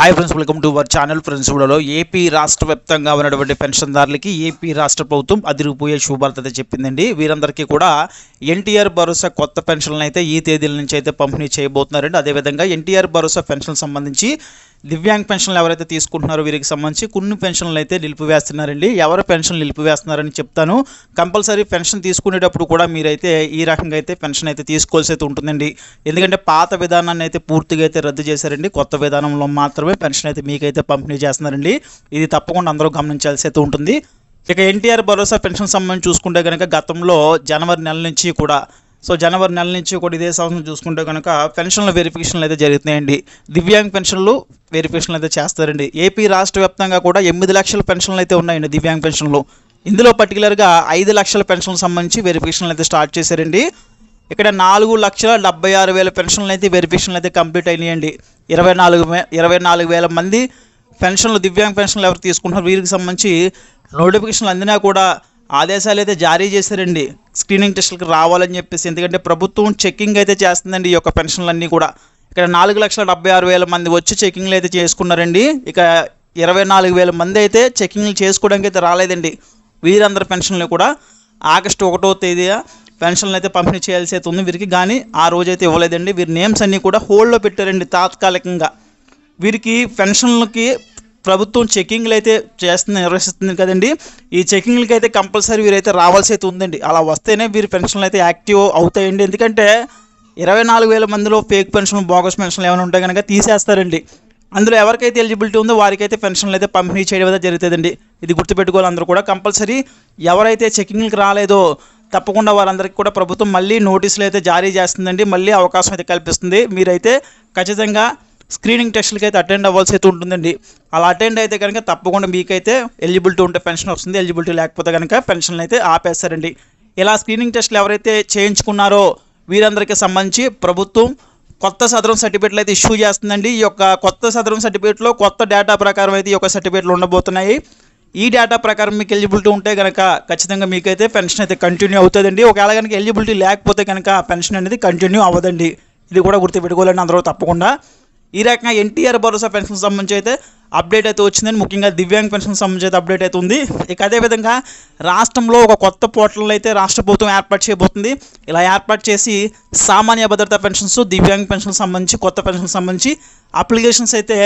Hi friends welcome to our channel friends వీడియోలో AP రాష్ట్ర వ్యాప్తంగా ఉన్నటువంటి పెన్షన్దారులకి ఏపీ రాష్ట్ర ప్రభుత్వం అదిరిపోయే శుభార్త అయితే చెప్పిందండి. వీరందరికీ కూడా ఎన్టీఆర్ భరోసా కొత్త పెన్షన్లను అయితే ఈ తేదీల నుంచి అయితే పంపిణీ చేయబోతున్నారండి. అదేవిధంగా ఎన్టీఆర్ భరోసా పెన్షన్ సంబంధించి దివ్యాంగ్ పెన్షన్లు ఎవరైతే తీసుకుంటున్నారో వీరికి సంబంధించి కొన్ని పెన్షన్లు అయితే నిలిపివేస్తున్నారండి. ఎవరు పెన్షన్ నిలిపివేస్తున్నారని చెప్తాను. కంపల్సరీ పెన్షన్ తీసుకునేటప్పుడు కూడా మీరైతే ఈ రకంగా అయితే పెన్షన్ అయితే తీసుకోవాల్సి అయితే ఉంటుందండి. ఎందుకంటే పాత విధానాన్ని అయితే పూర్తిగా అయితే రద్దు చేశారండి. కొత్త విధానంలో మాత్రమే పెన్షన్ అయితే మీకైతే పంపిణీ చేస్తున్నారండి. ఇది తప్పకుండా అందరూ గమనించాల్సి అయితే ఉంటుంది. ఇక ఎన్టీఆర్ భరోసా పెన్షన్ సంబంధించి చూసుకుంటే కనుక గతంలో జనవరి నెల నుంచి కూడా సో జనవరి నెల నుంచి కూడా ఇదే సంవత్సరం చూసుకుంటే కనుక పెన్షన్ల వెరిఫికేషన్లు అయితే జరుగుతున్నాయండి. దివ్యాంగ్ పెన్షన్లు వెరిఫికేషన్లు అయితే చేస్తారండి. ఏపీ రాష్ట్ర వ్యాప్తంగా కూడా ఎనిమిది లక్షల పెన్షన్లు అయితే ఉన్నాయండి దివ్యాంగ్ పెన్షన్లు. ఇందులో పర్టికులర్గా ఐదు లక్షల పెన్షన్లకు సంబంధించి వెరిఫికేషన్లు అయితే స్టార్ట్ చేశారండి. ఇక్కడ నాలుగు లక్షల డెబ్బై ఆరు వేల పెన్షన్లు అయితే వెరిఫికేషన్లు అయితే కంప్లీట్ అయినాయండి. ఇరవై నాలుగు ఇరవై నాలుగు వేల మంది పెన్షన్లు దివ్యాంగ్ పెన్షన్లు ఎవరు తీసుకుంటున్నారు? వీరికి సంబంధించి నోటిఫికేషన్లు అందినా కూడా ఆదేశాలు అయితే జారీ చేశారండి. స్క్రీనింగ్ టెస్టులకు రావాలని చెప్పేసి. ఎందుకంటే ప్రభుత్వం చెక్కింగ్ అయితే చేస్తుందండి ఈ యొక్క పెన్షన్లన్నీ కూడా. ఇక్కడ నాలుగు లక్షల డెబ్బై ఆరు వేల మంది వచ్చి చెకింగ్లు అయితే చేసుకున్నారండి. ఇక ఇరవై నాలుగు వేల మంది అయితే చెకింగ్లు చేసుకోవడానికి అయితే రాలేదండి. వీరందరి పెన్షన్లు కూడా ఆగస్టు ఒకటో తేదీ పెన్షన్లు అయితే పంపిణీ చేయాల్సి అయితే ఉంది వీరికి. కానీ ఆ రోజైతే ఇవ్వలేదండి. వీరి నేమ్స్ అన్నీ కూడా హోల్డ్లో పెట్టారండి తాత్కాలికంగా. వీరికి పెన్షన్లకి ప్రభుత్వం చెకింగ్లు అయితే చేస్తుంది నిర్వహిస్తుంది కదండి. ఈ చెకింగ్లకి అయితే కంపల్సరీ వీరైతే రావాల్సి అయితే ఉందండి. అలా వస్తేనే వీరి పెన్షన్లు అయితే యాక్టివ్ అవుతాయండి. ఎందుకంటే ఇరవై నాలుగు వేల మందిలో ఫేక్ పెన్షన్ బోగస్ పెన్షన్లు ఏమైనా ఉంటే కనుక తీసేస్తారండి. అందులో ఎవరికైతే ఎలిజిబిలిటీ ఉందో వారికైతే పెన్షన్లు అయితే పంపిణీ చేయడం అయితే జరుగుతుందండి. ఇది గుర్తుపెట్టుకోవాలి అందరూ కూడా. కంపల్సరీ ఎవరైతే చెకింగ్కి రాలేదో తప్పకుండా వారందరికీ కూడా ప్రభుత్వం మళ్ళీ నోటీసులు అయితే జారీ చేస్తుందండి. మళ్ళీ అవకాశం అయితే కల్పిస్తుంది. మీరైతే ఖచ్చితంగా స్క్రీనింగ్ టెస్ట్లకి అయితే అటెండ్ అవ్వాల్సి అయితే ఉంటుందండి. అలా అటెండ్ అయితే కనుక తప్పకుండా మీకైతే ఎలిజిబిలిటీ ఉంటే పెన్షన్ వస్తుంది. ఎలిజిబిలిటీ లేకపోతే కనుక పెన్షన్లు అయితే ఆపేస్తారండి. ఇలా స్క్రీనింగ్ టెస్ట్లు ఎవరైతే చేయించుకున్నారో వీరందరికీ సంబంధించి ప్రభుత్వం కొత్త సదరం సర్టిఫికేట్లు అయితే ఇష్యూ చేస్తుందండి. ఈ యొక్క కొత్త సదరం సర్టిఫికేట్లో కొత్త డేటా ప్రకారం అయితే ఈ యొక్క సర్టిఫికేట్లు ఉండబోతున్నాయి. ఈ డేటా ప్రకారం మీకు ఎలిజిబిలిటీ ఉంటే కనుక ఖచ్చితంగా మీకైతే పెన్షన్ అయితే కంటిన్యూ అవుతుందండి. ఒకవేళ కనుక ఎలిజిబిలిటీ లేకపోతే కనుక పెన్షన్ అనేది కంటిన్యూ అవ్వదండి. ఇది కూడా గుర్తుపెట్టుకోవాలండి. అందరూ తప్పకుండా ఈ రకంగా ఎన్టీఆర్ భరోసా పెన్షన్ సంబంధించి అయితే అప్డేట్ అయితే వచ్చిందని ముఖ్యంగా దివ్యాంగ్ పెన్షన్ సంబంధించి అయితే అప్డేట్ అయితే ఉంది. ఇక అదేవిధంగా రాష్ట్రంలో ఒక కొత్త పోర్టల్ అయితే రాష్ట్ర ప్రభుత్వం ఏర్పాటు చేయబోతుంది. ఇలా ఏర్పాటు చేసి సామాన్య భద్రతా పెన్షన్స్ దివ్యాంగ్ పెన్షన్ సంబంధించి కొత్త పెన్షన్ సంబంధించి అప్లికేషన్స్ అయితే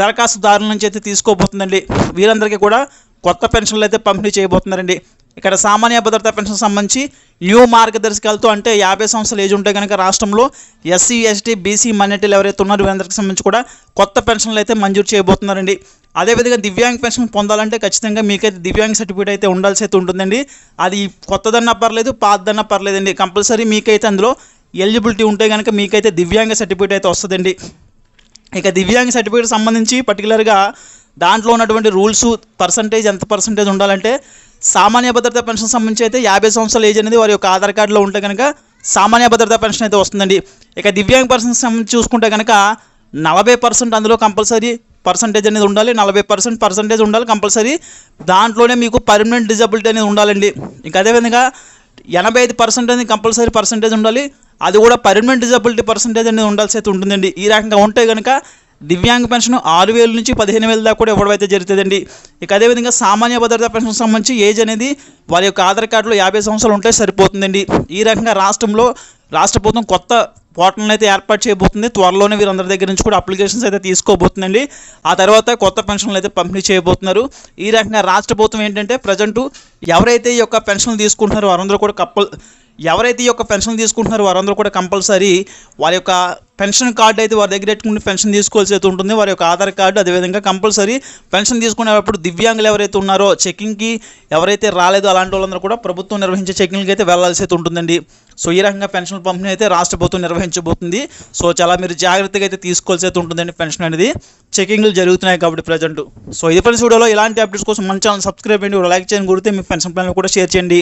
దరఖాస్తుదారుల నుంచి అయితే తీసుకోబోతుందండి. వీరందరికీ కూడా కొత్త పెన్షన్లు అయితే పంపిణీ చేయబోతున్నారండి. ఇక్కడ సామాన్య భద్రతా పెన్షన్ సంబంధించి న్యూ మార్గదర్శకాలతో అంటే యాభై సంవత్సరాలు ఏజ్ ఉంటే కనుక రాష్ట్రంలో ఎస్సీ ఎస్టీ బీసీ మైనార్టీలు ఎవరైతే ఉన్నారో వీరందరికి సంబంధించి కూడా కొత్త పెన్షన్లు అయితే మంజూరు చేయబోతున్నారండి. అదేవిధంగా దివ్యాంగ్ పెన్షన్ పొందాలంటే ఖచ్చితంగా మీకైతే దివ్యాంగ్ సర్టిఫికేట్ అయితే ఉండాల్సి అయితే ఉంటుందండి. అది కొత్తదన్నా పర్లేదు పాతదన్నా పర్లేదండి. కంపల్సరీ మీకైతే అందులో ఎలిజిబిలిటీ ఉంటే కనుక మీకైతే దివ్యాంగ సర్టిఫికేట్ అయితే వస్తుందండి. ఇక దివ్యాంగ సర్టిఫికేట్ సంబంధించి పర్టికులర్గా దాంట్లో ఉన్నటువంటి రూల్స్ పర్సంటేజ్ ఎంత పర్సంటేజ్ ఉండాలంటే సామాన్య భద్రత పెన్షన్ సంబంధించి అయితే యాభై సంవత్సరాల ఏజ్ అనేది వారి యొక్క ఆధార్ కార్డులో ఉంటే కనుక సామాన్య భద్రతా పెన్షన్ అయితే వస్తుందండి. ఇక దివ్యాంగ పర్సన్ సంబంధించి చూసుకుంటే కనుక నలభై పర్సెంట్ అందులో కంపల్సరీ పర్సంటేజ్ అనేది ఉండాలి. నలభై పర్సెంట్ పర్సంటేజ్ ఉండాలి కంపల్సరీ. దాంట్లోనే మీకు పర్మనెంట్ డిజబిలిటీ అనేది ఉండాలండి. ఇంకా అదేవిధంగా ఎనభై ఐదు పర్సెంట్ అనేది కంపల్సరీ పర్సంటేజ్ ఉండాలి. అది కూడా పర్మనెంట్ డిజబిలిటీ పర్సంటేజ్ అనేది ఉండాల్సి అయితే ఉంటుందండి. ఈ రకంగా ఉంటే కనుక దివ్యాంగ పెన్షన్ ఆరు వేల నుంచి పదిహేను వేల దాకా కూడా ఇవ్వడం అయితే జరుగుతుందండి. ఇక అదేవిధంగా సామాన్య భద్రతా పెన్షన్ సంబంధించి ఏజ్ అనేది వారి యొక్క ఆధార్ కార్డులో యాభై సంవత్సరాలు ఉంటే సరిపోతుందండి. ఈ రకంగా రాష్ట్రంలో రాష్ట్ర ప్రభుత్వం కొత్త పోర్టల్ని అయితే ఏర్పాటు చేయబోతుంది. త్వరలోనే వీరందరి దగ్గర నుంచి కూడా అప్లికేషన్స్ అయితే తీసుకోబోతుందండి. ఆ తర్వాత కొత్త పెన్షన్లు అయితే పంపిణీ చేయబోతున్నారు. ఈ రకంగా రాష్ట్ర ప్రభుత్వం ఏంటంటే ప్రజెంట్ ఎవరైతే ఈ యొక్క పెన్షన్లు తీసుకుంటున్నారో వారందరూ కూడా కప్పల్ ఎవరైతే ఈ యొక్క పెన్షన్ తీసుకుంటున్నారో వారందరూ కూడా కంపల్సరీ వారి యొక్క పెన్షన్ కార్డు అయితే వారి దగ్గర పెట్టుకుని పెన్షన్ తీసుకోవాల్సి అయితే ఉంటుంది. వారి యొక్క ఆధార్ కార్డు అదేవిధంగా కంపల్సరీ పెన్షన్ తీసుకునేటప్పుడు దివ్యాంగులు ఎవరైతే ఉన్నారో చెకింగ్కి ఎవరైతే రాలేదో అలాంటి వాళ్ళందరూ కూడా ప్రభుత్వం నిర్వహించే చెకింగ్కి అయితే వెళ్ళాల్సి అయితే ఉంటుందండి. సో ఈ రకంగా పెన్షన్ పంపిణీ అయితే రాష్ట్ర ప్రభుత్వం నిర్వహించబోతుంది. సో చాలా మీరు జాగ్రత్తగా అయితే తీసుకోవాల్సి అయితే ఉంటుందండి పెన్షన్ అనేది. చెకింగ్లు జరుగుతున్నాయి కాబట్టి ప్రజెంట్. సో ఇది ఫ్రెండ్స్ వీడియోలో ఇలాంటి అప్డేట్స్ కోసం మన ఛానల్ సబ్స్క్రైబ్ చేయండి. లైక్ చేయండి. గురితే మీ పెన్షన్ ప్లాన్ కూడా షేర్ చేయండి.